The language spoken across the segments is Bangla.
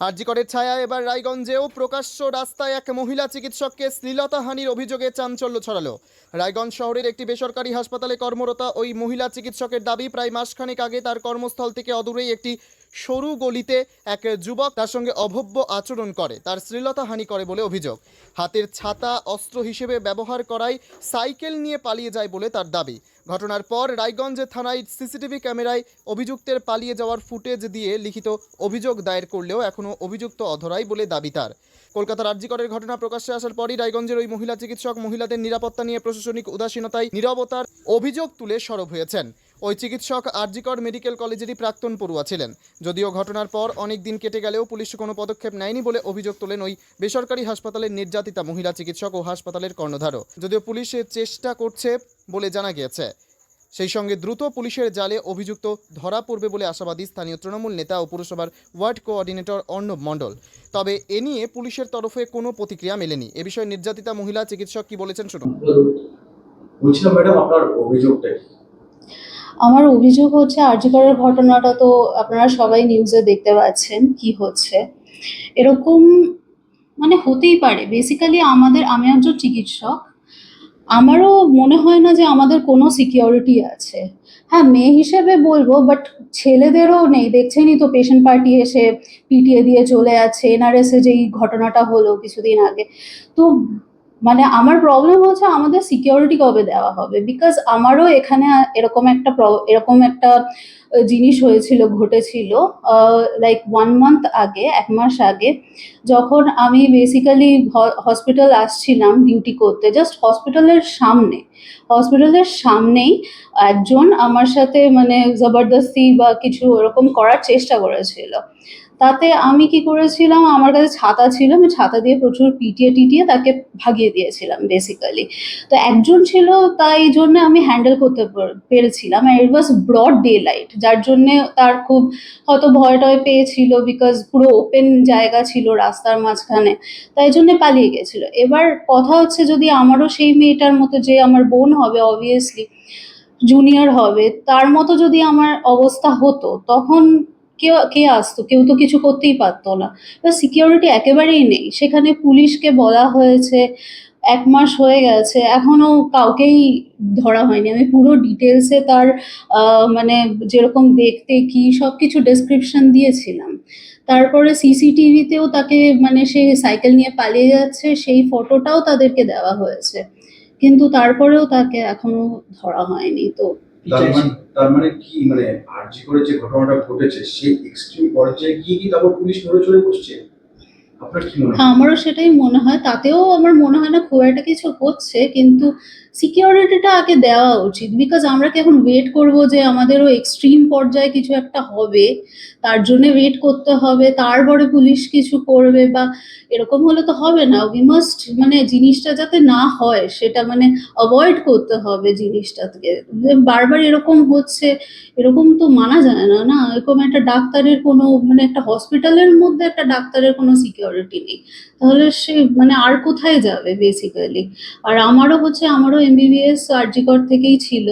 আরজিকরের ছায়া এবার রায়গঞ্জেও প্রকাশ্য রাস্তায় এক মহিলা চিকিৎসককে শ্লীলতাহানির অভিযোগে চাঞ্চল্য ছড়ালো। রায়গঞ্জ শহরের একটি বেসরকারি হাসপাতালে কর্মরতা ওই মহিলা চিকিৎসকের দাবি, প্রায় মাসখানেক আগে তার কর্মস্থল থেকে অদূরেই একটি সরু গলিতে এক যুবক তার সঙ্গে অভব্য আচরণ করে, তার শ্লীলতাহানি করে বলে অভিযোগ। হাতের ছাতা অস্ত্র হিসেবে ব্যবহার করায় সাইকেল নিয়ে পালিয়ে যায় বলে তার দাবি। ঘটনার পর রায়গঞ্জ থানায় সিসিটিভি ক্যামেরায় অভিযুক্তের পালিয়ে যাওয়ার ফুটেজ দিয়ে লিখিত অভিযোগ দায়ের করলেও এখনও অভিযুক্ত অধরাই বলে দাবি তার। কলকাতার আর্জিকরের ঘটনা প্রকাশ্যে আসার পরই রায়গঞ্জের ওই মহিলা চিকিৎসক মহিলাদের নিরাপত্তা নিয়ে প্রশাসনিক উদাসীনতায় নিরবতার অভিযোগ তুলে সরব হয়েছেন। ওই চিকিৎসক আরজিকর মেডিকেল কলেজেরই প্রাক্তন পড়ুয়া ছিলেন। যদিও ঘটনার পর অনেক দিন কেটে গেলেও পুলিশ কোনো পদক্ষেপ নেয়নি বলে অভিযোগ তোলেন ওই বেসরকারি হাসপাতালের নির্যাতিতা মহিলা চিকিৎসক ও হাসপাতালের কর্ণধারও। যদিও পুলিশ চেষ্টা করছে বলে জানা গিয়েছে। সেই সঙ্গে দ্রুত পুলিশের জালে অভিযুক্ত ধরা পড়বে বলে আশাবাদী স্থানীয় তৃণমূল নেতা ও পুরসভার ওয়ার্ড কোঅর্ডিনেটর অর্ণব মণ্ডল। তবে এ নিয়ে পুলিশের তরফে কোনো প্রতিক্রিয়া মেলেনি। এ বিষয়ে নির্যাতিতা মহিলা চিকিৎসক কি বলেছেন শুনুন। বলছিলাম ম্যাডাম, আপনার অভিযোগটা? আমার অভিযোগ হচ্ছে আর্যিকরের ঘটনাটা তো আপনারা সবাই নিউজে দেখতে পাচ্ছেন কি হচ্ছে। এরকম মানে হতেই পারে। বেসিক্যালি আমাদের, আমি একজন চিকিৎসক, আমারও মনে হয় না যে আমাদের কোনো সিকিউরিটি আছে। হ্যাঁ মেয়ে হিসেবে বলব বাট ছেলেদেরও নেই। দেখছেনই তো পেশেন্ট পার্টি এসে পিটিয়ে দিয়ে চলে যাচ্ছে। এনআরএসে যেই ঘটনাটা হলো কিছুদিন আগে। তো মানে আমার প্রবলেম হচ্ছে আমাদের সিকিউরিটি কবে দেওয়া হবে? বিকজ আমারও এখানে এরকম একটা এরকম একটা জিনিস হয়েছিল, ঘটেছিল লাইক ওয়ান মান্থ আগে, এক মাস আগে, যখন আমি বেসিক্যালি হসপিটাল আসছিলাম ডিউটি করতে জাস্ট হসপিটালের সামনে হসপিটালের সামনেই একজন আমার সাথে মানে জবরদস্তি বা কিছু ওরকম করার চেষ্টা করেছিল। তাতে আমি কি করেছিলাম? আমার কাছে ছাতা ছিল, আমি ছাতা দিয়ে প্রচুর পিটিয়ে টিটিয়ে তাকে ভাগিয়ে দিয়েছিলাম বেসিক্যালি তো একজন ছিল, তাই জন্য আমি হ্যান্ডেল করতে পার- পেরেছিলাম it was broad daylight যার জন্যে তার খুব হয়তো ভয় টয় পেয়েছিল বিকজ পুরো ওপেন জায়গা ছিল রাস্তার মাঝখানে, তাই জন্য পালিয়ে গেছিল। এবার কথা হচ্ছে যদি আমারও সেই মেয়েটার মতো যে আমার বোন হবে অবভিয়াসলি জুনিয়র হবে, তার মতো যদি আমার অবস্থা হতো, তখন কে কে আসতো? কেউ তো কিছু করতেই পারতো না। সিকিউরিটি একেবারেই নেই। সেখানে পুলিশকে বলা হয়েছে, এক মাস হয়ে গেছে, এখনও কাউকেই ধরা হয়নি। আমি পুরো ডিটেলসে তার মানে যেরকম দেখতে, কি সব কিছু ডেসক্রিপশন দিয়েছিলাম। তারপরে সিসিটিভিতেও তাকে মানে সে সাইকেল নিয়ে পালিয়ে যাচ্ছে, সেই ফটোটাও তাদেরকে দেওয়া হয়েছে। কিন্তু তারপরেও তাকে এখনও ধরা হয়নি। তো তার মানে কি মানে কি? মানে আরজি করে যে ঘটনাটা ঘটেছে সেই এক্সট্রিম পর্যায়ে গিয়ে কি তারপর পুলিশ নড়ে চড়ে বসছে? হ্যাঁ? আমারও সেটাই মনে হয়। তাতেও আমার মনে হয় না খুব একটা কিছু হচ্ছে কিন্তু সিকিউরিটিটা আগে দেওয়া উচিত বিকজ আমরা কি এখন ওয়েট করব যে আমাদেরও এক্সট্রিম পর্যায়ে কিছু একটা হবে, তার জন্য ওয়েট করতে হবে, তারপরে পুলিশ কিছু করবে বা এরকম হলে তো হবে না। উই মাস্ট মানে জিনিসটা যাতে না হয়, সেটা মানে অ্যাভয়েড করতে হবে জিনিসটাকে। বারবার এরকম হচ্ছে, এরকম তো মানা যায় না না? এরকম একটা ডাক্তারের কোনো মানে একটা হসপিটালের মধ্যে একটা ডাক্তারের কোনো সিকিউরিটি নেই। তাহলে সে মানে আর কোথায় যাবে বেসিক্যালি আর আমারও হচ্ছে, আমারও এমবিবিএস আরজিকর থেকেই ছিল।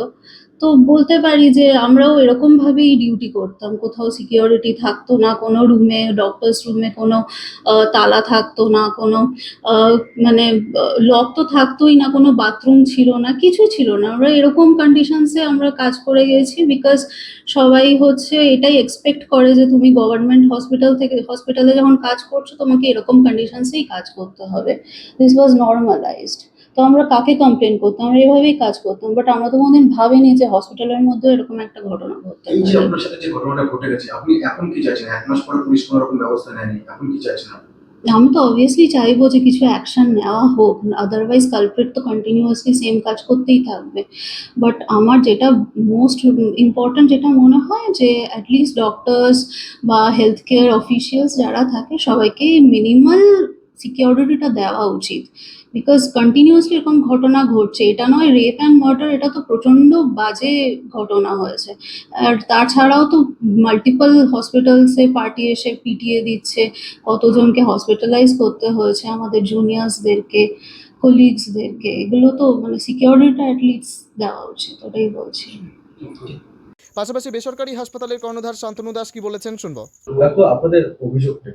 তো বলতে পারি যে আমরাও এরকম ভাবেই ডিউটি করতাম। কোথাও সিকিউরিটি থাকতো না, কোনো রুমে ডক্টরস রুমে কোনো তালা থাকতো না, কোনো মানে লক তো থাকতোই না, কোনো বাথরুম ছিল না, কিছু ছিল না। আমরা এরকম কন্ডিশনসে আমরা কাজ করে গেছি বিকজ সবাই হচ্ছে এটাই এক্সপেক্ট করে যে তুমি গভর্নমেন্ট হসপিটাল থেকে হসপিটালে যখন কাজ করছ তোমাকে এরকম কন্ডিশনসেই কাজ করতে হবে। দিস ওয়াজ নর্মালাইজড তো আমরা কাকে কমপ্লেন করতাম? আমরা এভাবেই কাজ করতাম বাট আমরা তো কোনোদিন ভাবিনি যে হসপিটালের মধ্যে এরকম একটা ঘটনা ঘটতে এই যে পারে। আপনার সাথে যে ঘটনাটা ঘটে গেছে আপনি এখন কি চাইছেন? এক মাস পরে পুলিশ কোনো রকম ব্যবস্থা নেয়নি এখন কি চাইছেন আপনি? আমি তো অবভিয়াসলি চাইব যে কিছু অ্যাকশন নেওয়া হোক আদারওয়াইজ কালপ্রিট তো কন্টিনিউয়াসলি সেম কাজ করতেই থাকবে। বাট আমার যেটা মোস্ট ইম্পর্ট্যান্ট যেটা মনে হয় যে অ্যাটলিস্ট ডক্টরস বা হেলথ কেয়ার অফিসিয়ালস যারা থাকে সবাইকে মিনিমাল সিকিউরিটিটা দেওয়া উচিত। বিকজ কন্টিনিউয়াসলি এরকম ঘটনা ঘটছে এটা নয় রেপ অ্যান্ড মার্ডার এটা তো প্রচণ্ড বাজে ঘটনা হয়েছে। আর তাছাড়াও তো মাল্টিপল হসপিটালসে পার্টি এসে পিটিয়ে দিচ্ছে কতজনকে হসপিটালাইজ করতে হয়েছে আমাদের জুনিয়র্সদেরকে কলিগসদেরকে এগুলো তো মানে সিকিউরিটিটা অ্যাটলিস্ট দেওয়া উচিত ওটাই বলছি। পাশাপাশি বেসরকারি হাসপাতালের কর্ণধার শান্তনু দাস কি বলেছেন শুনব? দেখো আপনাদের অভিযোগটা?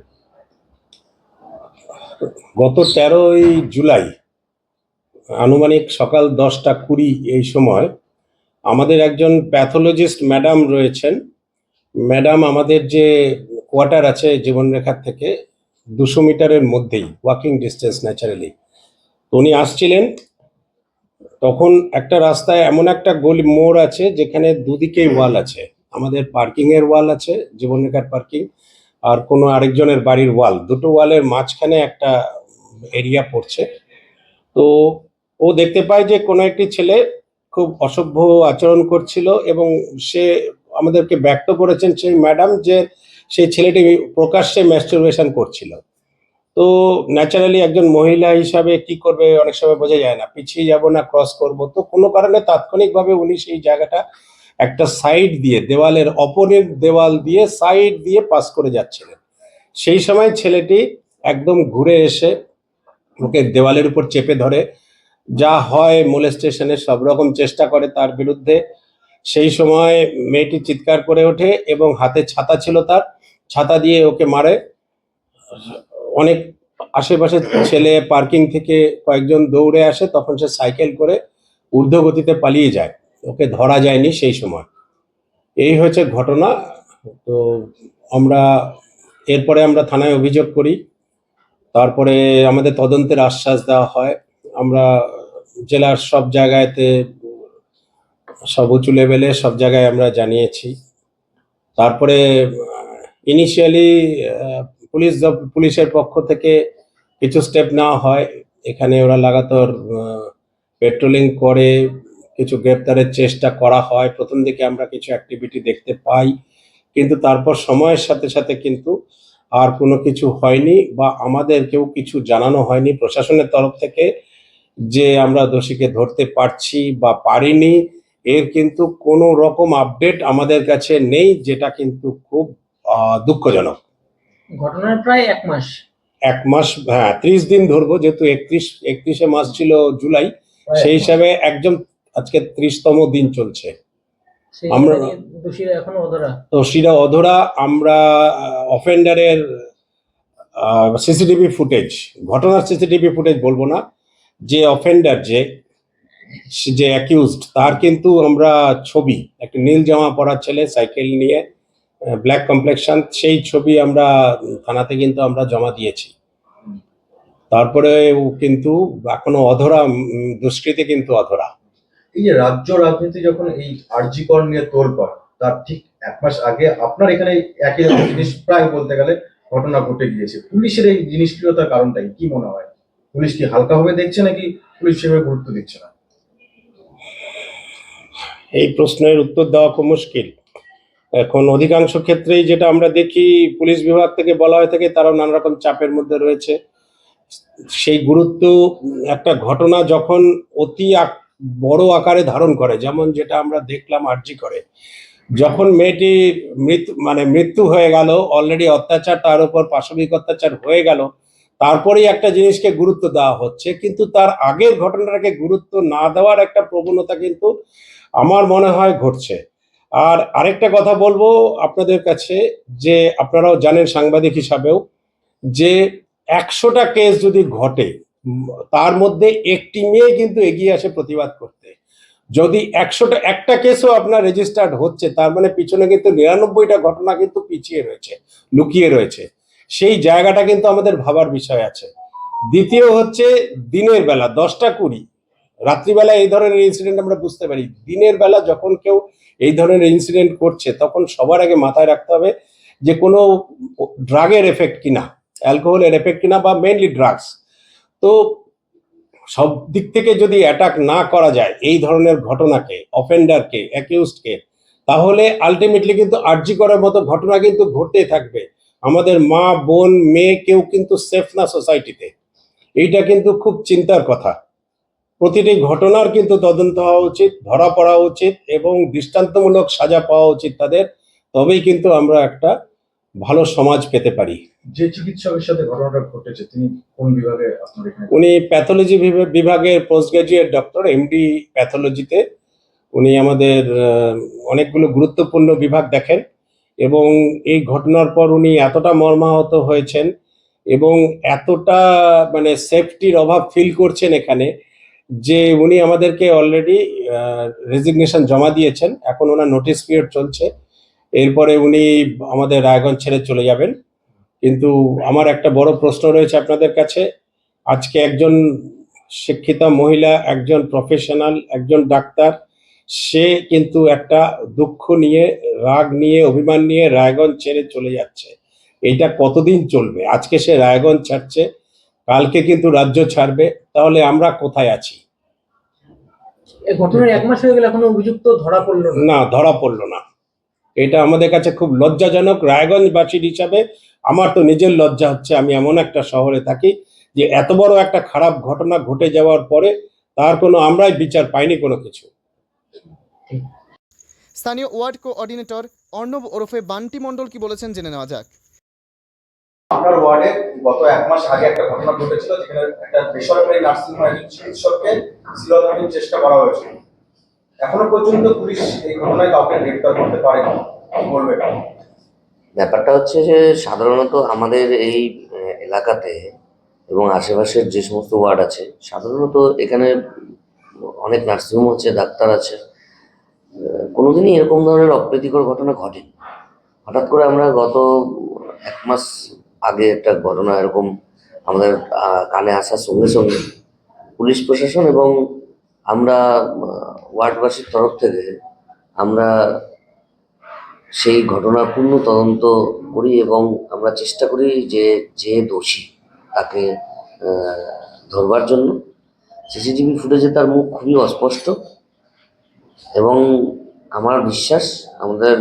গত তেরোই জুলাই, আনুমানিক সকাল দশটা কুড়ি এই সময়, আমাদের একজন প্যাথোলজিস্ট ম্যাডাম রয়েছেন। ম্যাডাম আমাদের যে কোয়ার্টার আছে জীবনরেখার থেকে, দুশো মিটারের মধ্যেই ওয়াকিং ডিস্টেন্স ন্যাচারালি তো উনি আসছিলেন, তখন একটা রাস্তায় এমন একটা গলি মোড় আছে, যেখানে দুদিকেই ওয়াল আছে। আমাদের পার্কিং এর ওয়াল আছে, জীবনরেখার পার্কিং আর কোনো আরেকজনের বাড়ির ওয়াল। দুটো ওয়ালের মাঝখানে একটা এরিয়া পড়ছে। তো ও দেখতে পায় যে কোনো একটি ছেলে খুব অসভ্য আচরণ করছিল এবং সে আমাদেরকে ব্যক্ত করেছেন সেই ম্যাডাম যে সেই ছেলেটি প্রকাশ্যে ম্যাস্টারবেশন করছিল। তো ন্যাচারালি একজন মহিলা হিসাবে কি করবে অনেক সময় বোঝা যায় না। পিছিয়ে যাব না ক্রস করব। তো কোনো কারণে তাৎক্ষণিকভাবে উনি সেই জায়গাটা একটা সাইড দিয়ে, দেওয়ালের অপরের দেওয়াল দিয়ে সাইড দিয়ে পাস করে যাচ্ছিলেন। সেই সময় ছেলেটি একদম ঘুরে এসে ওকে দেওয়ালের উপর চেপে ধরে, যা হয় মোলেস্টেশনে সব রকম চেষ্টা করে তার বিরুদ্ধে। সেই সময় মেয়েটি চিৎকার করে ওঠে এবং হাতে ছাতা ছিল তার, ছাতা দিয়ে ওকে মারে। অনেক আশেপাশে ছেলে পার্কিং থেকে কয়েকজন দৌড়ে আসে, তখন সে সাইকেল করে ঊর্ধ্বগতিতে পালিয়ে যায়। ওকে ধরা যায়নি সেই সময়। এই হচ্ছে ঘটনা। তো আমরা এরপরে আমরা থানায় অভিযোগ করি। তারপরে আমাদের তদন্তের আশ্বাস দেওয়া হয়। আমরা জেলার সব জায়গায়তে সব উঁচু লেভেলে সব জায়গায় আমরা জানিয়েছি। তারপরে ইনিশিয়ালি পুলিশ পুলিশের পক্ষ থেকে কিছু স্টেপ নেওয়া হয়। এখানে ওরা লাগাতার পেট্রোলিং করে। কিছু গ্রেপ্তারের চেষ্টা করা হয়। প্রথম দিকে আমরা কিছু অ্যাক্টিভিটি দেখতে পাই কিন্তু তারপর সময়ের সাথে সাথে কিন্তু আর কোনো কিছু হয়নি বা আমাদেরকেও কিছু জানানো হয়নি। প্রশাসনের তরফ থেকে যে আমরা দোষীকে ধরতে পারছি বা পারিনি এর কিন্তু কোনো রকম আপডেট আমাদের কাছে নেই যেটা কিন্তু খুব দুঃখজনক। ঘটনার প্রায় এক মাস। এক মাস হ্যাঁ ত্রিশ দিন ধরবো যেহেতু একত্রিশ একত্রিশে মাস ছিল জুলাই সেই হিসাবে একদম আজকে ত্রিশতম দিন চলছে। আমরা- দোষীরা অধরা। আমরা অফেন্ডারের সিসিটিভি ফুটেজ ঘটনার সিসিটিভি ফুটেজ বলব না যে অফেন্ডার যে যে অ্যাকিউজড তার কিন্তু আমরা ছবি একটা নীল জামা পরা ছেলে সাইকেল নিয়ে ব্ল্যাক কমপ্লেকশন সেই ছবি আমরা থানাতে কিন্তু আমরা জমা দিয়েছি। তারপরে কিন্তু এখনও অধরা দুষ্কৃতি কিন্তু অধরা। এই যে রাজ্য রাজনীতি যখন এই আরজিকর নিয়ে তোলপাড়, তার ঠিক এক মাস আগে আপনার এখানে একই রকম জিনিস প্রায় বলতে গেলে ঘটনা ঘটে গিয়েছে। পুলিশের এই জিনিসপ্রিয়তার কারণটাই কি মনে হয়? পুলিশ কি হালকাভাবে দেখছে নাকি পুলিশ সেভাবে গুরুত্ব দিচ্ছে না? এই প্রশ্নের উত্তর দেওয়া খুব মুশকিল। এখন অধিকাংশ ক্ষেত্রেই যেটা আমরা দেখি, পুলিশ বিভাগ থেকে বলা হয়ে থাকে তারাও নানা রকম চাপের মধ্যে রয়েছে। সেই গুরুত্ব, একটা ঘটনা যখন অতি বড় আকারে ধারণ করে, যেমন যেটা আমরা দেখলাম আর্জি করে। যখন মেয়েটি মৃত্যু মানে মৃত্যু হয়ে গেল অলরেডি অত্যাচার তার উপর পাশবিক অত্যাচার হয়ে গেল, তারপরেই একটা জিনিসকে গুরুত্ব দেওয়া হচ্ছে। কিন্তু তার আগের ঘটনাটাকে গুরুত্ব না দেওয়ার একটা প্রবণতা কিন্তু আমার মনে হয় ঘটছে। আর আরেকটা কথা বলব আপনাদের কাছে, যে আপনারাও জানেন সাংবাদিক হিসাবেও, যে একশোটা কেস যদি ঘটে তার মধ্যে একটি মেয়ে কিন্তু এগিয়ে আসে প্রতিবাদ করতে। যদি একশোটা, একটা কেসও আপনার রেজিস্টার্ড হচ্ছে, তার মানে পিছনে কিন্তু নিরানব্বইটা ঘটনা কিন্তু পিছিয়ে রয়েছে, লুকিয়ে রয়েছে। সেই জায়গাটা কিন্তু আমাদের ভাবার বিষয় আছে। দ্বিতীয় হচ্ছে দিনের বেলা, দশটা কুড়ি। রাত্রিবেলা এই ধরনের ইনসিডেন্ট আমরা বুঝতে পারি। দিনের বেলা যখন কেউ এই ধরনের ইনসিডেন্ট করছে, তখন সবার আগে মাথায় রাখতে হবে যে কোনো ড্রাগের এফেক্ট কিনা অ্যালকোহলের এফেক্ট কিনা বা মেনলি ড্রাগস তো সব দিক থেকে যদি অ্যাটাক না করা যায় এই ধরনের ঘটনাকে অফেন্ডারকে অ্যাকিউজডকে তাহলে আলটিমেটলি কিন্তু আর্জি করার মতো ঘটনা কিন্তু ঘটতেই থাকবে। আমাদের মা, বোন, মেয়ে কেউ কিন্তু সেফ না সোসাইটিতে এইটা কিন্তু খুব চিন্তার কথা। প্রতিটি ঘটনার কিন্তু তদন্ত হওয়া উচিত, ধরা পড়া উচিত এবং দৃষ্টান্তমূলক সাজা পাওয়া উচিত তাদের। তবেই কিন্তু আমরা একটা ভালো সমাজ পেতে পারি। যে চিকিৎসকের সাথে ঘটনাটা ঘটেছে তিনি কোন বিভাগে আপনার এখানে? উনি প্যাথোলজি বিভাগের পোস্ট গ্রাজুয়েট ডক্টর এমডি প্যাথোলজিতে উনি আমাদের অনেকগুলো গুরুত্বপূর্ণ বিভাগ দেখেন এবং এই ঘটনার পর উনি এতটা মর্মাহত হয়েছেন এবং এতটা মানে সেফটির অভাব ফিল করছেন এখানে যে উনি আমাদেরকে অলরেডি রেজিগনেশন জমা দিয়েছেন। এখন ওনার নোটিশ পিরিয়ড চলছে। এরপরে উনি আমাদের রায়গঞ্জ ছেড়ে চলে যাবেন। কিন্তু আমার একটা বড় প্রশ্ন রয়েছে আপনাদের কাছে। আজকে একজন শিক্ষিতা মহিলা একজন প্রফেশনাল একজন ডাক্তার সে কিন্তু একটা দুঃখ নিয়ে রাগ নিয়ে অভিমান নিয়ে রায়গঞ্জ ছেড়ে চলে যাচ্ছে। এটা কতদিন চলবে? আজকে সে রায়গঞ্জ ছাড়ছে কালকে কিন্তু রাজ্য ছাড়বে তাহলে আমরা কোথায় আছি? ঘটনার এক মাস হয়ে গেলে এখনও অভিযুক্ত ধরা পড়ল না। না ধরা পড়ল না। এটা আমাদের কাছে খুব লজ্জাজনক। রায়গঞ্জবাসীর হিসাবে আমার তো নিজের লজ্জা হচ্ছে আমি এমন একটা শহরে থাকি যে এত বড় একটা খারাপ ঘটনা ঘটে যাওয়ার পরে তার কোনো আমরাই বিচার পাইনি কোনো কিছু। স্থানীয় ওয়ার্ড কোঅর্ডিনেটর অর্ণব ওরফে বান্টি মণ্ডল কি বলেছেন জেনে নেওয়া যাক। আপনার ওয়ার্ডে গত এক মাস আগে একটা ঘটনা ঘটেছিল যেখানে একটা বেসরকারি নার্সিং হোমের একজন চিকিৎসককে শ্লীলতাহানির চেষ্টা করা হয়েছিল। এখনও পর্যন্ত পুলিশ এই ঘটনায় কাউকে গ্রেপ্তার করতে পারেনি। কি বলবেন ব্যাপারটা হচ্ছে যে, সাধারণত আমাদের এই এলাকাতে এবং আশেপাশের যে সমস্ত ওয়ার্ড আছে, সাধারণত এখানে অনেক নার্সিংহোম আছে, ডাক্তার আছে। কোনোদিনই এরকম ধরনের অপ্রীতিকর ঘটনা ঘটেনি। হঠাৎ করে আমরা গত এক মাস আগে একটা ঘটনা এরকম আমাদের কানে আসার সঙ্গে সঙ্গে পুলিশ প্রশাসন এবং আমরা ওয়ার্ডবাসীর তরফ থেকে আমরা সেই ঘটনার পূর্ণ তদন্ত করি এবং আমরা চেষ্টা করি যে যে দোষী তাকে ধরবার জন্য। সিসিটিভি ফুটেজে তার মুখ খুবই অস্পষ্ট এবং আমার বিশ্বাস আমাদের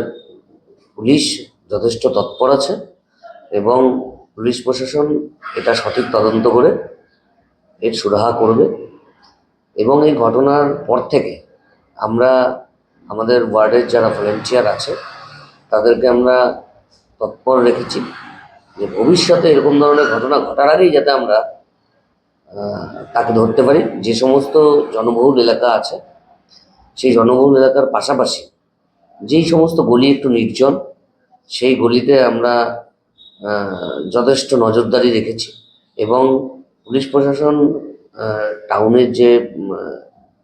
পুলিশ যথেষ্ট তৎপর আছে এবং পুলিশ প্রশাসন এটা সঠিক তদন্ত করে এর সুরাহা করবে। এবং এই ঘটনার পর থেকে আমরা আমাদের ওয়ার্ডের যারা ভলেন্টিয়ার আছে, তাদেরকে আমরা তৎপর রেখেছি যে ভবিষ্যতে এরকম ধরনের ঘটনা ঘটার আগেই যাতে আমরা তাকে ধরতে পারি। যে সমস্ত জনবহুল এলাকা আছে, সেই জনবহুল এলাকার পাশাপাশি যেই সমস্ত গলি একটু নির্জন, সেই গলিতে আমরা যথেষ্ট নজরদারি রেখেছি এবং পুলিশ প্রশাসন টাউনের যে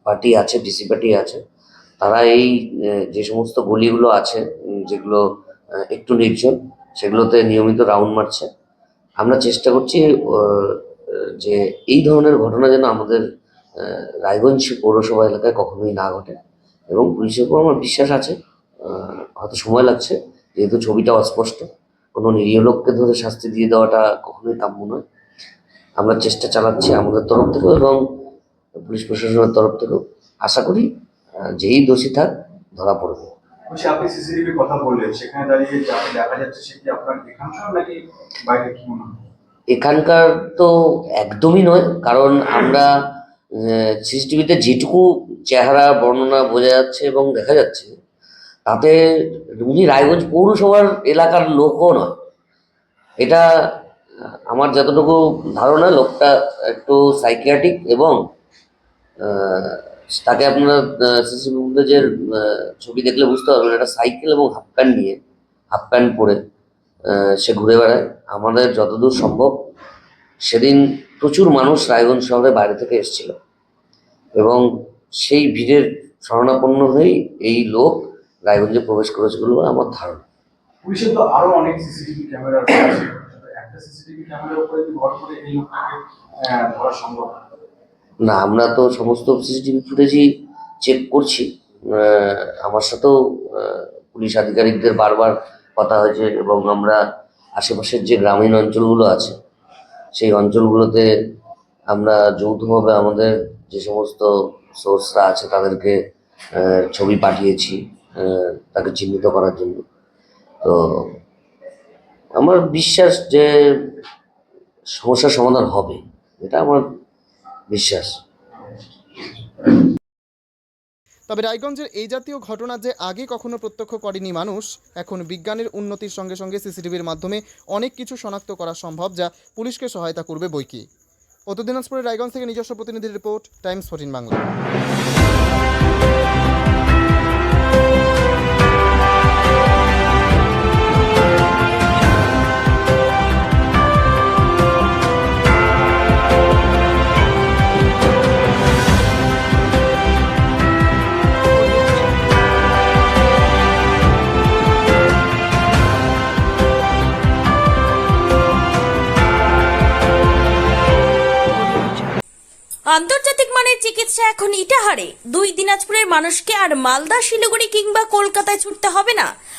পার্টি আছে, ডিসি পার্টি আছে, তারা এই যে সমস্ত গলিগুলো আছে যেগুলো একটু নির্জন, সেগুলোতে নিয়মিত রাউন্ড মারছে। আমরা চেষ্টা করছি যে এই ধরনের ঘটনা যেন আমাদের রায়গঞ্জ পৌরসভা এলাকায় কখনোই না ঘটে এবং পুলিশের উপর আমার বিশ্বাস আছে হয়তো সময় লাগছে, যেহেতু ছবিটা অস্পষ্ট, কোনো নিরীহ লোককে ধরে শাস্তি দিয়ে দেওয়াটা কখনোই কাম্য নয়। আমরা চেষ্টা চালাচ্ছি আমাদের তরফ থেকেও এবং পুলিশ প্রশাসনের তরফ থেকেও। আশা করি যেই দোষী থাক ধরা পড়বে। বলছি আপনি সিসিটিভি কথা বললেন সেখানে দাঁড়িয়ে দেখা যাচ্ছে সে কি আপনার এখানকার নাকি বাইরে কি মনে হয়? এখানকার তো একদমই নয় কারণ আমরা সিসিটিভিতে যেটুকু চেহারা বর্ণনা বোঝা যাচ্ছে এবং দেখা যাচ্ছে তাতে উনি রায়গঞ্জ পৌরসভার এলাকার লোকও নয়। এটা আমার যতটুকু ধারণা, লোকটা একটু সাইকিয়াটিক এবং তাকে আপনার সিসিটিভি ফুটেজের ছবি দেখলে বুঝতে পারবেন, একটা সাইকেল এবং হাফ প্যান্ট নিয়ে হাফ প্যান্ট পরে সে ঘুরে বেড়ায়। আমাদের যতদূর সম্ভব, সেদিন প্রচুর মানুষ রায়গঞ্জ শহরে বাইরে থেকে এসেছিল। এবং সেই ভিড়ের শরণাপন্ন হয়েই এই লোক রায়গঞ্জে প্রবেশ করেছে বলে আমার ধারণা। পুলিশের তো আরও অনেক সিসিটিভি ক্যামেরা না, আমরা তো সমস্ত সিসিটিভি ফুটেজই চেক করছি। আমার সাথেও পুলিশ আধিকারিকদের বারবার কথা হয়েছে এবং আমরা আশেপাশের যে গ্রামীণ অঞ্চলগুলো আছে, সেই অঞ্চলগুলোতে আমরা যৌথভাবে আমাদের যে সমস্ত সোর্সরা আছে, তাদেরকে ছবি পাঠিয়েছি তাকে চিহ্নিত করার জন্য। তো আমার বিশ্বাস যে সমস্যার সমাধান হবে, এটা আমার বিশ্বাস। তবে রায়গঞ্জের এই জাতীয় ঘটনা যে আগে কখনো প্রত্যক্ষ করেনি মানুষ, এখন বিজ্ঞানের উন্নতির সঙ্গে সঙ্গে সিসিটিভির মাধ্যমে অনেক কিছু শনাক্ত করা সম্ভব যা পুলিশকে সহায়তা করবে বইকি। উত্তর দিনাজপুরের রায়গঞ্জ থেকে নিজস্ব প্রতিনিধির রিপোর্ট, টাইমস ফোর্টিন বাংলা। এখন ইটাহারে। দুই দিনাজপুরের মানুষকে আর মালদা শিলিগুড়ি কিংবা কলকাতায় ছুটতে হবে না।